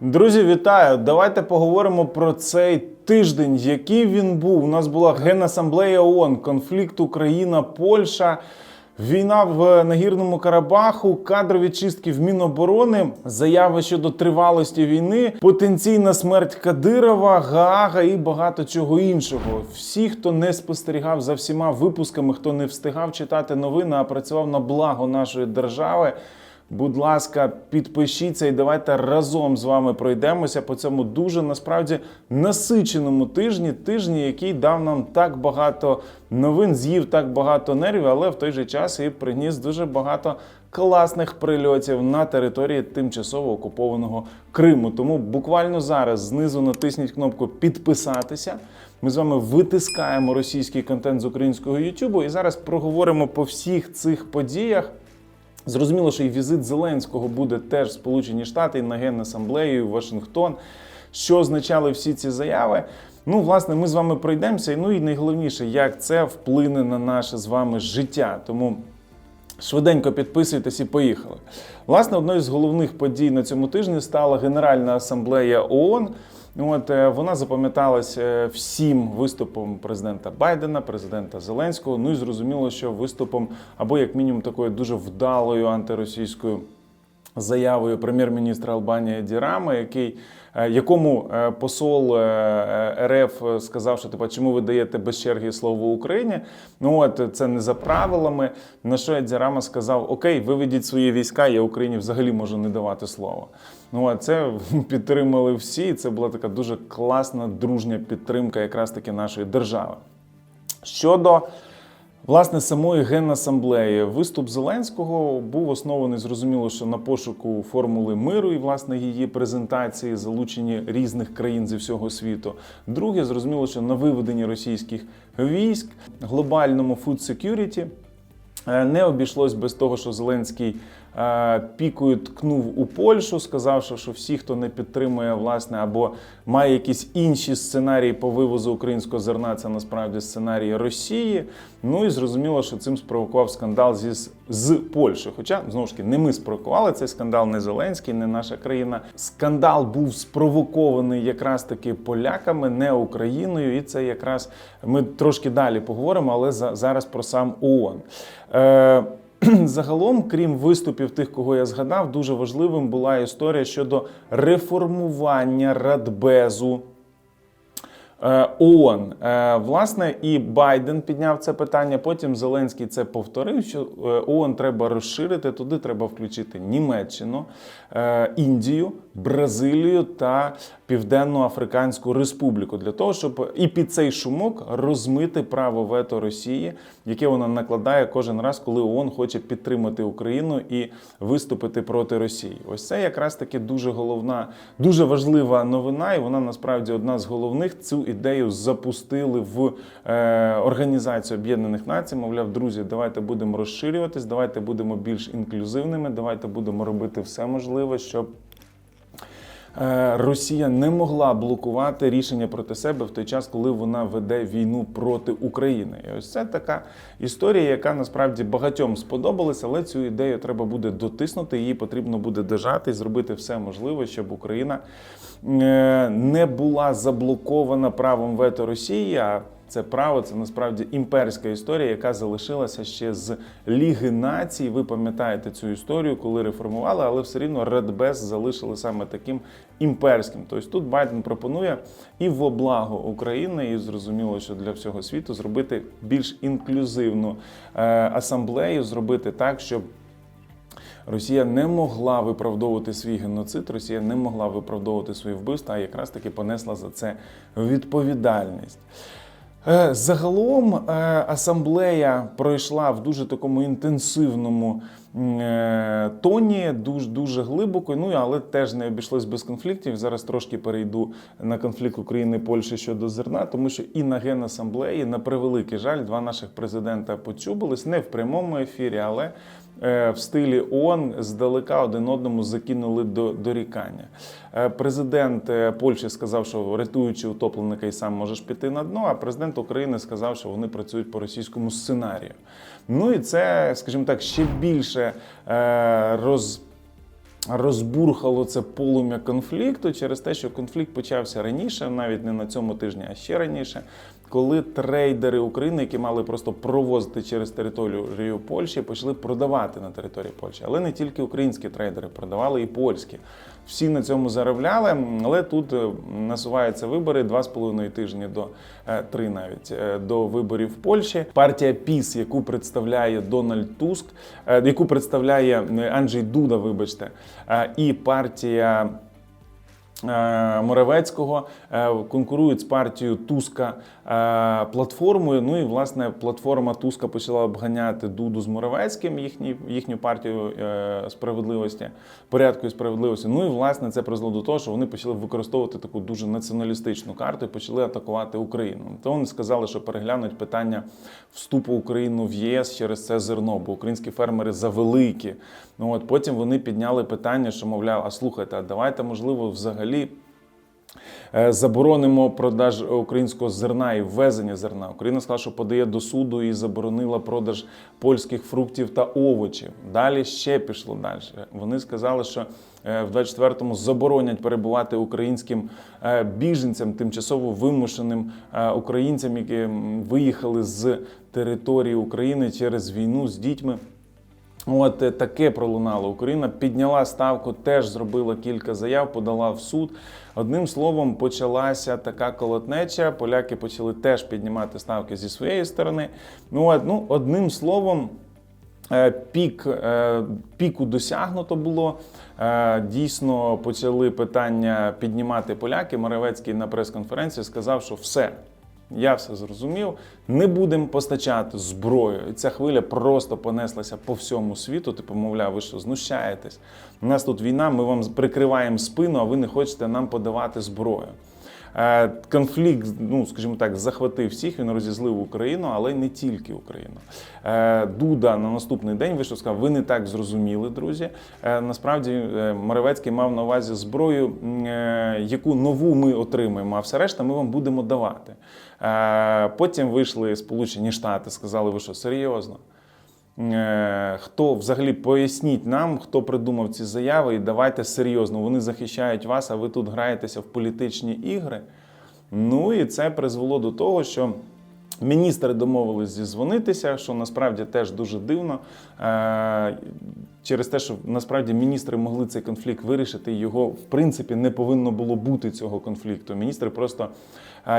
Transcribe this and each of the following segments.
Друзі, вітаю! Давайте поговоримо про цей тиждень, який він був. У нас була Генасамблея ООН, конфлікт Україна, Польща. Війна в нагірному Карабаху, кадрові чистки в Міноборони, заяви щодо тривалості війни, потенційна смерть Кадирова, Гаага і багато чого іншого. Всі, хто не спостерігав за всіма випусками, хто не встигав читати новини, а працював на благо нашої держави. Будь ласка, підпишіться і давайте разом з вами пройдемося по цьому дуже насправді насиченому тижні. Тижні, який дав нам так багато новин, з'їв так багато нервів, але в той же час і приніс дуже багато класних прильотів на території тимчасово окупованого Криму. Тому буквально зараз знизу натисніть кнопку підписатися. Ми з вами витискаємо російський контент з українського Ютубу і зараз проговоримо по всіх цих подіях. Зрозуміло, що і візит Зеленського буде теж Сполучені Штати на Генасамблею, Вашингтон. Що означали всі ці заяви? Ну, власне, ми з вами пройдемося. Ну і найголовніше, як це вплине на наше з вами життя. Тому швиденько підписуйтесь і поїхали. Власне, одною з головних подій на цьому тижні стала Генеральна асамблея ООН. От е, вона запам'яталась е, всім виступом президента Байдена, президента Зеленського. Ну і зрозуміло, що виступом або як мінімум такою дуже вдалою антиросійською заявою прем'єр-міністра Албанії Дірама, який е, якому е, посол е, РФ сказав, що типа, чому ви даєте без черги слово Україні? Ну от це не за правилами. На що Дірама сказав: Окей, виведіть свої війська, я Україні взагалі можу не давати слова. Ну а це підтримали всі. і Це була така дуже класна дружня підтримка, якраз таки нашої держави. Щодо Власне, самої генасамблеї виступ Зеленського був оснований зрозуміло, що на пошуку формули миру і власне її презентації, залучені різних країн зі всього світу. Друге, зрозуміло, що на виведенні російських військ, глобальному food security, Е, не обійшлось без того, що Зеленський пікою ткнув у Польщу, сказавши, що всі, хто не підтримує власне або має якісь інші сценарії по вивозу українського зерна, це насправді сценарії Росії. Ну і зрозуміло, що цим спровокував скандал зі з Польщею. Хоча знову ж таки не ми спровокували цей скандал, не Зеленський, не наша країна. Скандал був спровокований якраз таки поляками, не Україною, і це якраз ми трошки далі поговоримо, але за, зараз про сам ООН. Е, Загалом, крім виступів тих, кого я згадав, дуже важливим була історія щодо реформування Радбезу. Е, ООН. Е, Власне, і Байден підняв це питання. Потім Зеленський це повторив. Що е, ООН треба розширити. Туди треба включити Німеччину, Індію, Бразилію та Південну Африканську Республіку для того, щоб і під цей шумок розмити право вето Росії, яке вона накладає кожен раз, коли ООН хоче підтримати Україну і виступити проти Росії. Ось це якраз таки дуже головна, дуже важлива новина, і вона насправді одна з головних. Цю ідею запустили в е, Організацію Об'єднаних Націй. Мовляв, друзі, давайте будемо розширюватись, давайте будемо більш інклюзивними, давайте будемо робити все можливе, щоб. Е, Росія не могла блокувати рішення проти себе в той час, коли вона веде війну проти України. І ось це така історія, яка насправді багатьом сподобалася, але цю ідею треба буде дотиснути. Її потрібно буде держати і зробити все можливе, щоб Україна е, не була заблокована правом вето Росії. а це право, це насправді імперська історія, яка залишилася ще з Ліги націй. Ви пам'ятаєте цю історію, коли реформували, але все рівно Радбез залишили саме таким імперським. Тобто тут Байден пропонує і во благо України, і зрозуміло, що для всього світу зробити більш інклюзивну е, асамблею, зробити так, щоб. Росія не могла виправдовувати свій геноцид, Росія не могла виправдовувати свої вбивства, а якраз таки понесла за це відповідальність. Е, Загалом е, асамблея пройшла в дуже такому інтенсивному е, тоні, дуже дуже глибоко. Ну але теж не обійшлось без конфліктів. Зараз трошки перейду на конфлікт України Польщі щодо зерна, тому що і на генасамблеї, на превеликий жаль, два наших президента поцюбились не в прямому ефірі, але в стилі ООН здалека один одному закинули до дорікання. Е, Президент е, Польщі сказав, що рятуючи утопленика і сам можеш піти на дно. А президент України сказав, що вони працюють по російському сценарію. Ну і це, скажімо так, ще більше е, роз. розбурхало це полум'я конфлікту через те, що конфлікт почався раніше, навіть не на цьому тижні, а ще раніше, коли трейдери України, які мали просто провозити через територію Польщі, почали продавати на території Польщі. Але не тільки українські трейдери продавали і польські. Всі на цьому заробляли, але тут е, насуваються вибори два з половиною тижні до е, три навіть е, до виборів в Польщі. Партія ПІС, яку представляє Дональд Туск, яку представляє Анджей Дуда, вибачте, і партія. Е, Моравецького е, конкурують з партією Туска е, платформою. Ну і власне платформа Туска почала обганяти Дуду з Моравецьким, їхні, їхню партію справедливості, порядку і справедливості. Ну і власне це призвело до того, що вони почали використовувати таку дуже націоналістичну карту і почали атакувати Україну. То вони сказали, що переглянуть питання вступу України в ЄС через це зерно, бо українські фермери завеликі. Ну от потім вони підняли питання, що мовляв, а слухайте, а давайте можливо взагалі. Е, Заборонимо продаж українського зерна і ввезення зерна. Україна сказала, що подає до суду і заборонила продаж польських фруктів та овочів. Далі ще пішло далі. Вони сказали, що е, в 24-му заборонять перебувати українським е, біженцям, тимчасово вимушеним українцям, які виїхали з території України через війну з дітьми. От е, таке пролунало. Україна підняла ставку, теж зробила кілька заяв, подала в суд. Одним словом, почалася така колотнеча. Поляки почали теж піднімати ставки зі своєї сторони. Ну, от, ну одним словом. е, Пік, е, піку досягнуто було. Дійсно почали питання піднімати поляки. Моравецький на прес-конференції сказав, що все, я все зрозумів. Не будемо постачати зброю. І ця хвиля просто понеслася по всьому світу. Типу, мовляв, ви що знущаєтесь? У нас тут війна, ми вам прикриваємо спину, а ви не хочете нам подавати зброю. Е, Конфлікт, ну скажімо так, захватив всіх. Він розізлив Україну, але не тільки Україну. Е, Дуда на наступний день вийшов, сказав: ви не так зрозуміли, друзі. Е, Насправді Моровецький мав на увазі зброю, яку нову ми отримаємо, а все решта ми вам будемо давати. Потім вийшли Сполучені Штати, сказали, ви що серйозно? Е, Хто взагалі поясніть нам, хто придумав ці заяви, і давайте серйозно. Вони захищають вас, а ви тут граєтеся в політичні ігри. Ну і це призвело до того, що міністри домовились зізвонитися, що насправді теж дуже дивно. Через те, що насправді міністри могли цей конфлікт вирішити, його в принципі не повинно було бути цього конфлікту. Міністр просто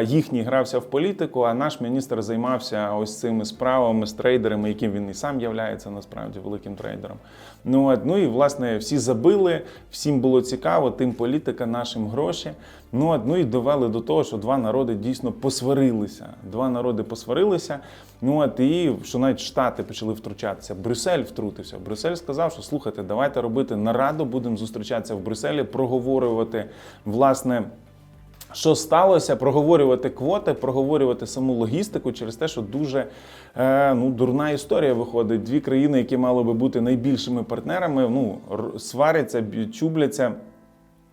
їхній грався в політику, а наш міністр займався ось цими справами з трейдерами, яким він і сам являється насправді великим трейдером. Ну от, ну і власне всі забили, всім було цікаво, тим політика, нашим гроші. Ну от, ну і довели до того, що два народи дійсно посварилися. Два народи посварилися. Ну от і що навіть штати почали втручатися. Брюссель втрутився. Брюссель сказав, що слухайте, давайте робити нараду, будемо зустрічатися в Брюсселі, проговорювати власне. Що сталося, проговорювати квоти, проговорювати саму логістику через те, що дуже е, ну, дурна історія виходить. Дві країни, які мали би бути найбільшими партнерами, ну, сваряться, чубляться.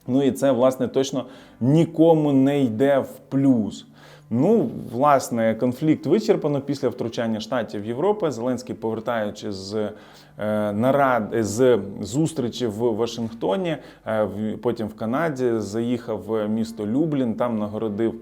Ну і це, власне, точно нікому не йде в плюс. Ну, власне, конфлікт вичерпано після втручання штатів Європи. Зеленський, повертаючи з е, нарад з зустрічі в Вашингтоні, е, потім в Канаді, заїхав в місто Люблін, там нагородив.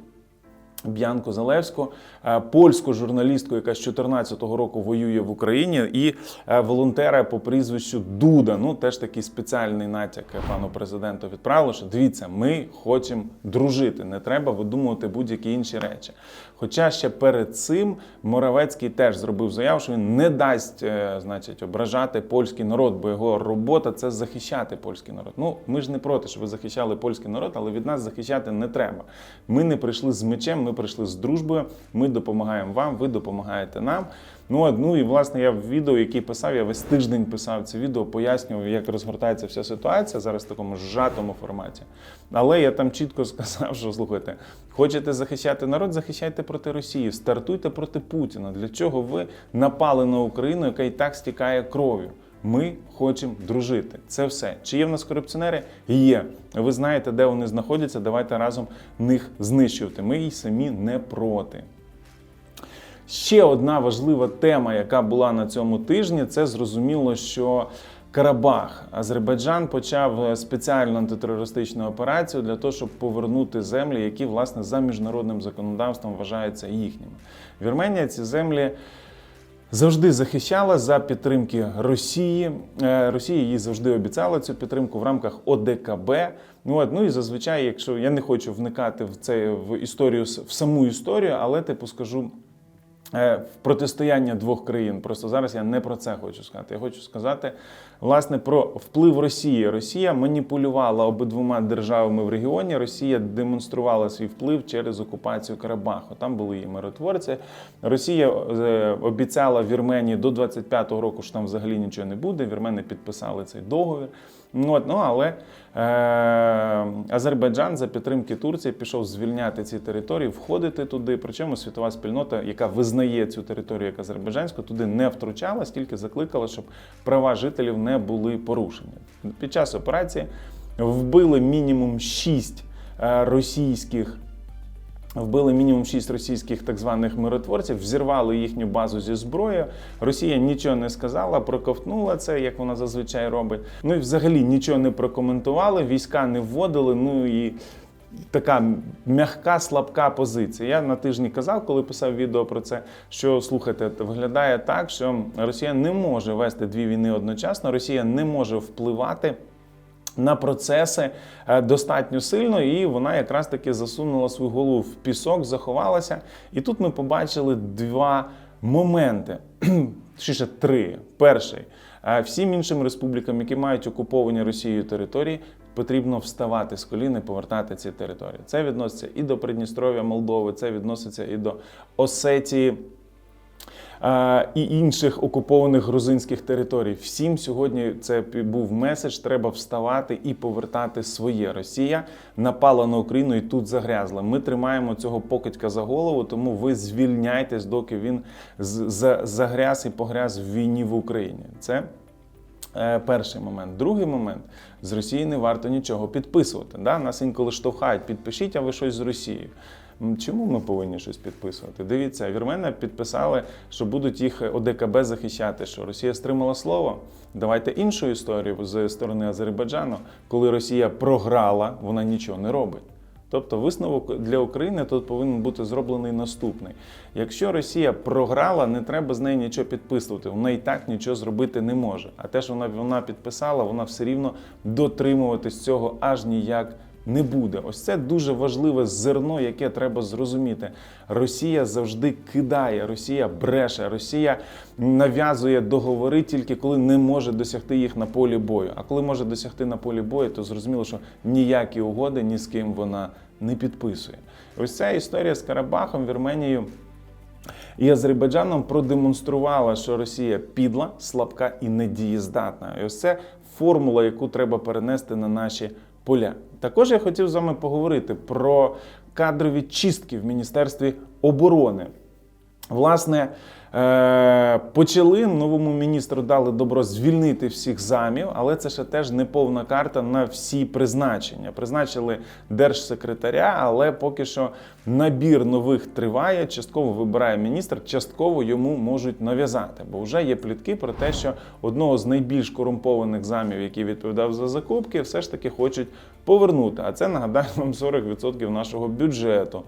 Б'янку Залевську, е, польську журналістку, яка з 2014 року воює в Україні, і е, волонтера по прізвищу Дуда. Ну теж такий спеціальний натяк пану президенту відправили, що дивіться, ми хочемо дружити. Не треба видумувати будь-які інші речі. Хоча ще перед цим Моравецький теж зробив заяву, що він не дасть, е, значить, ображати польський народ, бо його робота це захищати польський народ. Ну ми ж не проти, щоб ви захищали польський народ, але від нас захищати не треба. Ми не прийшли з мечем, ми прийшли з дружбою. Ми допомагаємо вам, ви допомагаєте нам. Ну, ну і власне я в відео, який писав, я весь тиждень писав це відео, пояснював, як розгортається вся ситуація зараз в такому зжатому форматі. Але я там чітко сказав, що слухайте, хочете захищати народ, захищайте проти Росії, стартуйте проти Путіна. Для чого ви напали на Україну, яка і так стікає кров'ю? Ми хочемо дружити. Це все. Чи є в нас корупціонери? Є. Ви знаєте, де вони знаходяться. Давайте разом них знищувати. Ми й самі не проти. Ще одна важлива тема, яка була на цьому тижні, це зрозуміло, що Карабах. Азербайджан почав е, спеціальну антитерористичну операцію для того, щоб повернути землі, які власне за міжнародним законодавством вважаються їхніми. Вірменія ці землі завжди захищала за підтримки Росії. Е, Росія їй завжди обіцяла цю підтримку в рамках ОДКБ. Ну, от, ну і зазвичай, якщо я не хочу вникати в це в історію в саму історію, але типу скажу. Е, протистояння двох країн. Просто зараз я не про це хочу сказати. Я хочу сказати власне про вплив Росії. Росія маніпулювала обидвома державами в регіоні. Росія демонструвала свій вплив через окупацію Карабаху. Там були і миротворці. Росія е, обіцяла Вірменії до 25-го року, що там взагалі нічого не буде. Вірмени підписали цей договір. Ну, ну але е, Азербайджан за підтримки Турції пішов звільняти ці території, входити туди. Причому світова спільнота, яка визнає цю територію як азербайджанську, туди не втручалась, тільки закликала, щоб права жителів не були порушені. Під час операції вбили мінімум шість е, російських. Вбили мінімум шість російських так званих миротворців, взірвали їхню базу зі зброєю. Росія нічого не сказала, проковтнула це, як вона зазвичай робить. Ну і взагалі нічого не прокоментували, війська не вводили. Ну і така м'яка, слабка позиція. Я на тижні казав, коли писав відео про це, що слухайте, виглядає так, що Росія не може вести дві війни одночасно, Росія не може впливати. На процеси е, достатньо сильно, і вона якраз таки засунула свою голову в пісок, заховалася. І тут ми побачили два моменти. Ще три. Перший Е, всім іншим республікам, які мають окуповані Росією території, потрібно вставати з колін і повертати ці території. Це відноситься і до Придністров'я Молдови, це відноситься і до Осетії. І інших окупованих грузинських територій. Всім сьогодні це був меседж. Треба вставати і повертати своє. Росія напала на Україну і тут загрязла. Ми тримаємо цього покидька за голову, тому ви звільняйтесь, доки він загряз і погряз в війні в Україні. Це Е, Перший момент. Другий момент з Росії не варто нічого підписувати. Да? Нас інколи штовхають, підпишіть, а ви щось з Росією. Чому ми повинні щось підписувати? Дивіться, вірмени підписали, що будуть їх ОДКБ захищати. Що Росія стримала слово. Давайте іншу історію з сторони Азербайджану. Коли Росія програла, вона нічого не робить. Тобто висновок для України тут повинен бути зроблений наступний: якщо Росія програла, не треба з нею нічого підписувати. Вона і так нічого зробити не може. А те, що вона, вона підписала, вона все рівно дотримуватись цього аж ніяк не буде. Ось це дуже важливе зерно, яке треба зрозуміти. Росія завжди кидає, Росія бреше, Росія нав'язує договори тільки коли не може досягти їх на полі бою. А коли може досягти на полі бою, то зрозуміло, що ніякі угоди ні з ким вона не підписує. Ось ця історія з Карабахом, Вірменією. І Азербайджаном продемонструвала, що Росія підла, слабка і недієздатна. І ось це формула, яку треба перенести на наші поля. Також я хотів з вами поговорити про кадрові чистки в Міністерстві оборони. Власне, почали новому міністру дали добро звільнити всіх замів, але це ще теж не повна карта на всі призначення. Призначили держсекретаря, але поки що набір нових триває. Частково вибирає міністр, частково йому можуть нав'язати. Бо вже є плітки про те, що одного з найбільш корумпованих замів, який відповідав за закупки, все ж таки хочуть повернути. А це нагадаю вам 40% нашого бюджету.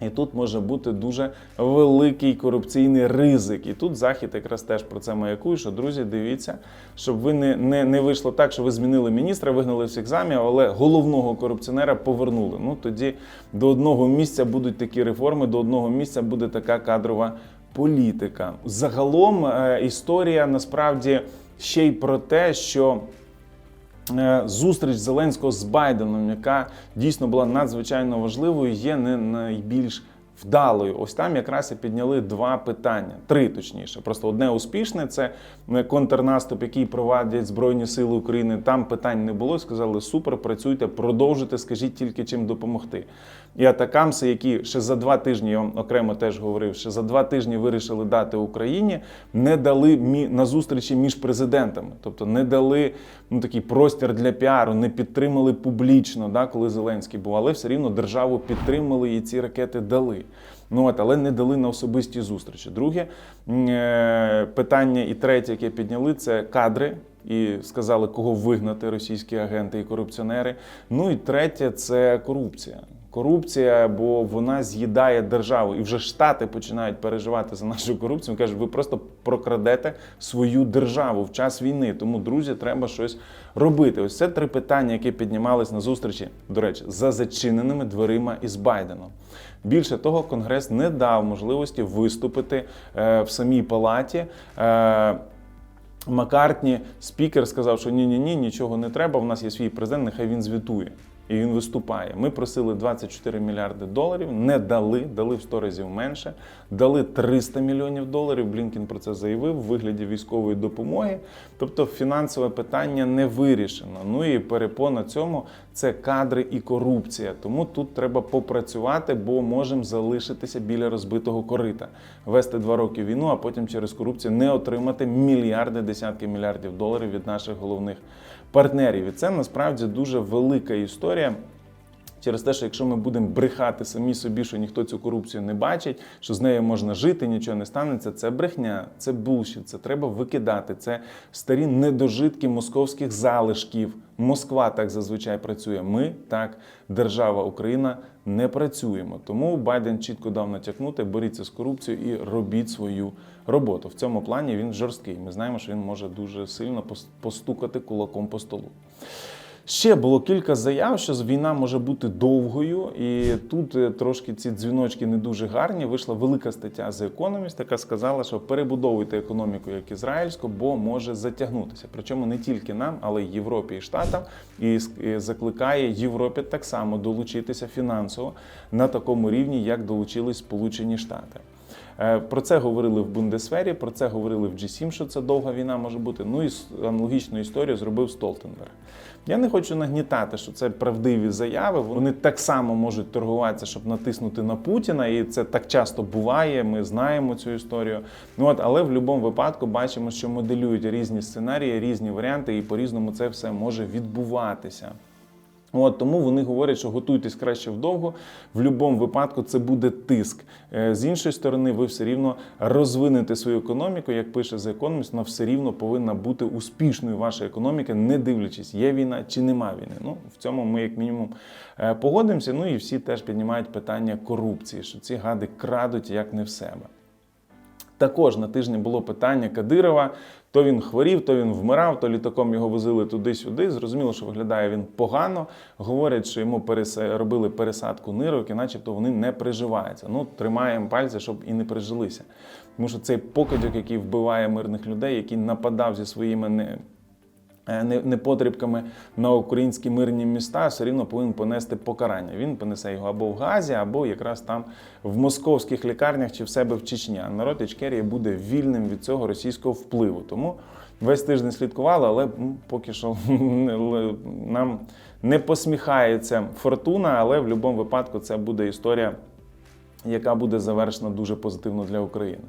І тут може бути дуже великий корупційний ризик. І тут захід якраз теж про це маякує, що друзі, дивіться, щоб ви не, не, не вийшло так, що ви змінили міністра, вигнали всіх замів, але головного корупціонера повернули. Ну тоді до одного місця будуть такі реформи, до одного місця буде така кадрова політика. Загалом е, історія насправді ще й про те, що. Е, Зустріч Зеленського з Байденом, яка дійсно була надзвичайно важливою, є не найбільш вдалою. Ось там якраз і підняли два питання, три точніше. Просто одне успішне це е, контрнаступ, який провадять Збройні Сили України. Там питань не було. Сказали, супер, працюйте, продовжуйте, скажіть тільки чим допомогти. І атакамси, які ще за два тижні, я вам окремо теж говорив, ще за два тижні вирішили дати Україні, не дали мі- на зустрічі між президентами, тобто не дали ну такий простір для піару, не підтримали публічно, да, коли Зеленський був, але все рівно державу підтримали і ці ракети дали. Ну от, але не дали на особисті зустрічі. Друге е, питання і третє, яке підняли, це кадри. і сказали, кого вигнати російські агенти і корупціонери. Ну і третє це корупція. Корупція, бо вона з'їдає державу, і вже штати починають переживати за нашу корупцію. кажуть, ви просто прокрадете свою державу в час війни. Тому, друзі, треба щось робити. Ось це три питання, які піднімались на зустрічі, до речі, за зачиненими дверима із Байденом. Більше того, Конгрес не дав можливості виступити е, в самій палаті. Е, Маккартні, спікер, сказав, що ні, ні, ні, нічого не треба. У нас є свій президент, нехай він звітує. І він виступає. Ми просили 24 мільярди доларів, не дали, дали в 100 разів менше, дали 300 мільйонів доларів. Блінкін про це заявив в вигляді військової допомоги. Тобто фінансове питання не вирішено. Ну і перепона цьому це кадри і корупція. Тому тут треба попрацювати, бо можемо залишитися біля розбитого корита, вести два роки війну, а потім через корупцію не отримати мільярди, десятки мільярдів доларів від наших головних партнерів. І це насправді дуже велика історія. Через те, що якщо ми будемо брехати самі собі, що ніхто цю корупцію не бачить, що з нею можна жити, нічого не станеться, це брехня, це булшіт, це треба викидати. Це старі недожитки московських залишків. Москва так зазвичай працює. Ми так, держава Україна, не працюємо. Тому Байден чітко дав натякнути, боріться з корупцією і робіть свою роботу. В цьому плані він жорсткий. Ми знаємо, що він може дуже сильно постукати кулаком по столу. Ще було кілька заяв, що війна може бути довгою, і тут е, трошки ці дзвіночки не дуже гарні. Вийшла велика стаття з Economist, яка сказала, що перебудовуйте економіку як ізраїльську, бо може затягнутися. Причому не тільки нам, але й Європі і Штатам. І закликає Європі так само долучитися фінансово на такому рівні, як долучились Сполучені Штати. Е, Про це говорили в Бундесвері, про це говорили в G7, що це довга війна може бути. Ну і аналогічну історію зробив Столтенберг. Я не хочу нагнітати, що це правдиві заяви. Вони так само можуть торгуватися, щоб натиснути на Путіна, і це так часто буває. Ми знаємо цю історію. Ну от, але в будь-якому випадку бачимо, що моделюють різні сценарії, різні варіанти, і по-різному це все може відбуватися. От тому вони говорять, що готуйтесь краще вдовго. В будь-якому випадку це буде тиск. Е, З іншої сторони, ви все рівно розвинете свою економіку. Як пише The Economist, вона все рівно повинна бути успішною ваша економіка, не дивлячись, є війна чи нема війни. Ну в цьому ми, як мінімум, е, погодимося. Ну і всі теж піднімають питання корупції, що ці гади крадуть як не в себе. Також на тижні було питання Кадирова. То він хворів, то він вмирав, то літаком його возили туди-сюди. Зрозуміло, що виглядає він погано. Говорять, що йому робили пересадку нирок, і начебто вони не приживаються. Ну, тримаємо пальці, щоб і не прижилися. Тому що цей покидьок, який вбиває мирних людей, який нападав зі своїми не. Е, не- Непотрібками на українські мирні міста все рівно повинен понести покарання. Він понесе його або в Газі, або якраз там в московських лікарнях чи в себе в Чечні. А народ Ічкерії буде вільним від цього російського впливу. Тому весь тиждень слідкували, але поки що нам не посміхається фортуна, але в будь-якому випадку це буде історія яка буде завершена дуже позитивно для України.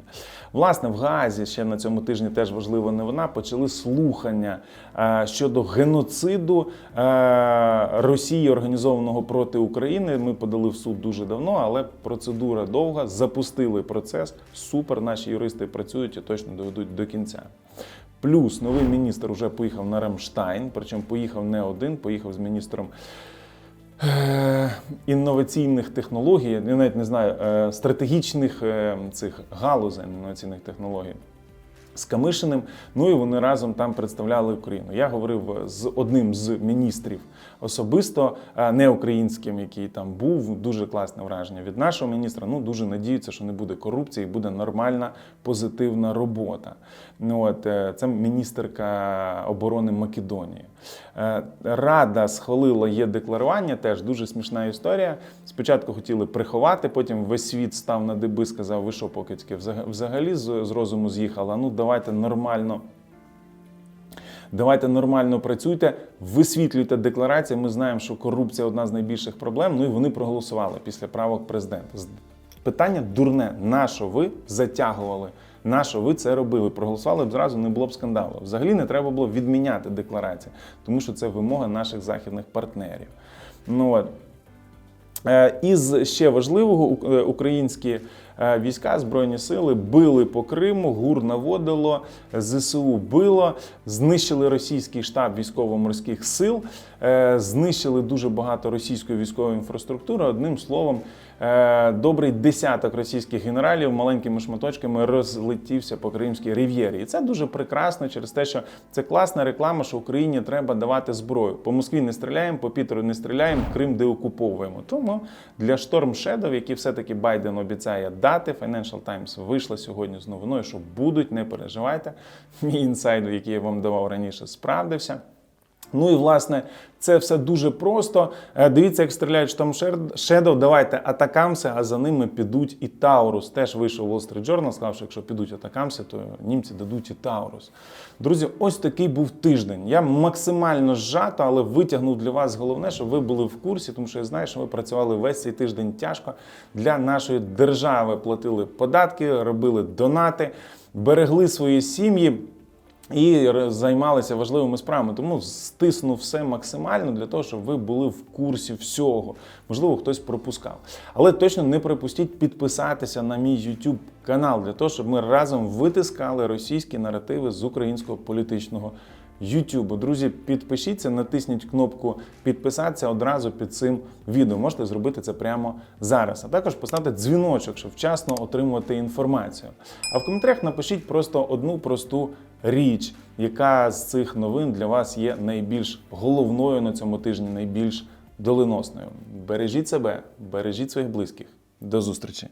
Власне, в Газі ще на цьому тижні теж важлива новина. Почали слухання е, щодо геноциду е, Росії, організованого проти України. Ми подали в суд дуже давно, але процедура довга. Запустили процес. Супер, наші юристи працюють і точно доведуть до кінця. Плюс новий міністр вже поїхав на Рамштайн, причому поїхав не один, поїхав з міністром інноваційних технологій, я навіть не знаю, е, стратегічних е, цих галузей інноваційних технологій. З Камишиним, ну і вони разом там представляли Україну. Я говорив з одним з міністрів особисто, е, не українським, який там був. Дуже класне враження від нашого міністра. Ну дуже надіються, що не буде корупції, буде нормальна позитивна робота. Ну от е, це міністерка оборони Македонії. Е, Рада схвалила є декларування. Теж дуже смішна історія. Спочатку хотіли приховати, потім весь світ став на диби, сказав: ви що, покидьки, взага- взагалі з, розуму з'їхали? Ну давайте нормально. Давайте нормально працюйте, висвітлюйте декларації. Ми знаємо, що корупція одна з найбільших проблем. Ну і вони проголосували після правок президента. Питання дурне: на що ви затягували? На що ви це робили? Проголосували б зразу, не було б скандалу. Взагалі не треба було відміняти декларації, тому що це вимога наших західних партнерів. Ну от Із ще важливого е, українські е, війська, збройні сили били по Криму, ГУР наводило, ЗСУ било, знищили російський штаб військово-морських сил, е, знищили дуже багато російської військової інфраструктури. Одним словом, е, добрий десяток російських генералів маленькими шматочками розлетівся по Кримській рів'єрі. І це дуже прекрасно через те, що це класна реклама, що Україні треба давати зброю. По Москві не стріляємо, по Пітеру не стріляємо, Крим деокуповуємо. Тому для Shadow, які все-таки Байден обіцяє дати, Financial Times вийшла сьогодні з новиною, що будуть, не переживайте. Мій інсайд, який я вам давав раніше, справдився. Ну і власне це все дуже просто. Е, Дивіться, як стріляють Storm Shadow. Давайте атакамси, а за ними підуть і Таурус. Теж вийшов Wall Street Journal, сказав, що якщо підуть атакамси, то німці дадуть і Таурус. Друзі, ось такий був тиждень. Я максимально зжато, але витягнув для вас головне, щоб ви були в курсі, тому що я знаю, що ви працювали весь цей тиждень тяжко для нашої держави. Платили податки, робили донати, берегли свої сім'ї і займалися важливими справами. Тому стисну все максимально для того, щоб ви були в курсі всього. Можливо, хтось пропускав. Але точно не припустіть підписатися на мій YouTube канал для того, щоб ми разом витискали російські наративи з українського політичного. YouTube. Друзі, підпишіться, натисніть кнопку підписатися одразу під цим відео. Можете зробити це прямо зараз. А також поставте дзвіночок, щоб вчасно отримувати інформацію. А в коментарях напишіть просто одну просту річ, яка з цих новин для вас є найбільш головною на цьому тижні, найбільш доленосною. Бережіть себе, бережіть своїх близьких. До зустрічі!